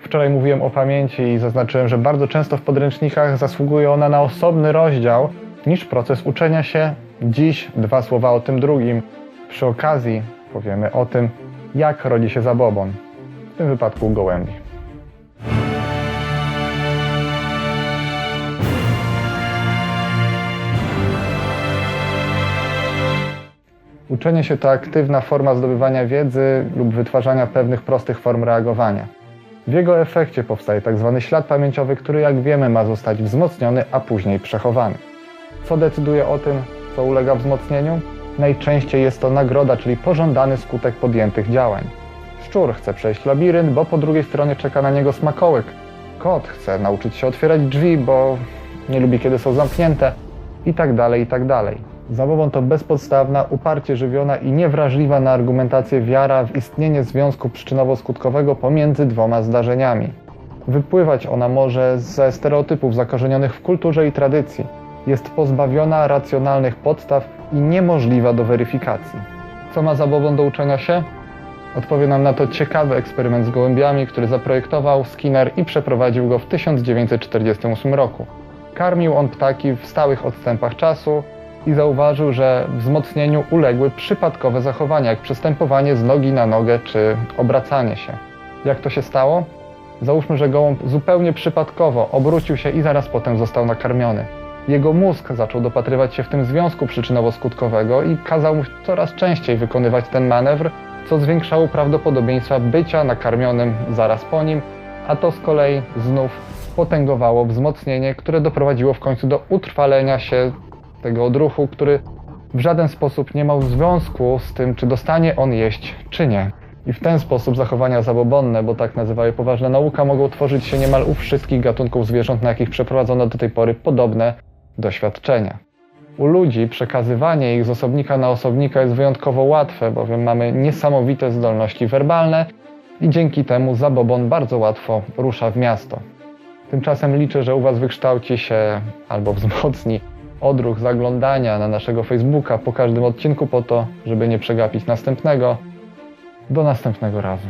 Wczoraj mówiłem o pamięci i zaznaczyłem, że bardzo często w podręcznikach zasługuje ona na osobny rozdział niż proces uczenia się. Dziś dwa słowa o tym drugim. Przy okazji powiemy o tym, jak rodzi się zabobon, w tym wypadku gołębi. Uczenie się to aktywna forma zdobywania wiedzy lub wytwarzania pewnych prostych form reagowania. W jego efekcie powstaje tzw. ślad pamięciowy, który jak wiemy ma zostać wzmocniony, a później przechowany. Co decyduje o tym, co ulega wzmocnieniu? Najczęściej jest to nagroda, czyli pożądany skutek podjętych działań. Szczur chce przejść labirynt, bo po drugiej stronie czeka na niego smakołyk. Kot chce nauczyć się otwierać drzwi, bo nie lubi kiedy są zamknięte i tak dalej, i tak dalej. Zabobon to bezpodstawna, uparcie żywiona i niewrażliwa na argumentację wiara w istnienie związku przyczynowo-skutkowego pomiędzy dwoma zdarzeniami. Wypływać ona może ze stereotypów zakorzenionych w kulturze i tradycji. Jest pozbawiona racjonalnych podstaw i niemożliwa do weryfikacji. Co ma zabobon do uczenia się? Odpowie nam na to ciekawy eksperyment z gołębiami, który zaprojektował Skinner i przeprowadził go w 1948 roku. Karmił on ptaki w stałych odstępach czasu i zauważył, że wzmocnieniu uległy przypadkowe zachowania, jak przystępowanie z nogi na nogę czy obracanie się. Jak to się stało? Załóżmy, że gołąb zupełnie przypadkowo obrócił się i zaraz potem został nakarmiony. Jego mózg zaczął dopatrywać się w tym związku przyczynowo-skutkowego i kazał mu coraz częściej wykonywać ten manewr, co zwiększało prawdopodobieństwa bycia nakarmionym zaraz po nim, a to z kolei znów potęgowało wzmocnienie, które doprowadziło w końcu do utrwalenia się tego odruchu, który w żaden sposób nie miał związku z tym, czy dostanie on jeść, czy nie. I w ten sposób zachowania zabobonne, bo tak nazywa je poważna nauka, mogą tworzyć się niemal u wszystkich gatunków zwierząt, na jakich przeprowadzono do tej pory podobne doświadczenia. U ludzi przekazywanie ich z osobnika na osobnika jest wyjątkowo łatwe, bowiem mamy niesamowite zdolności werbalne i dzięki temu zabobon bardzo łatwo rusza w miasto. Tymczasem liczę, że u Was wykształci się albo wzmocni odruch zaglądania na naszego Facebooka po każdym odcinku po to, żeby nie przegapić następnego. Do następnego razu.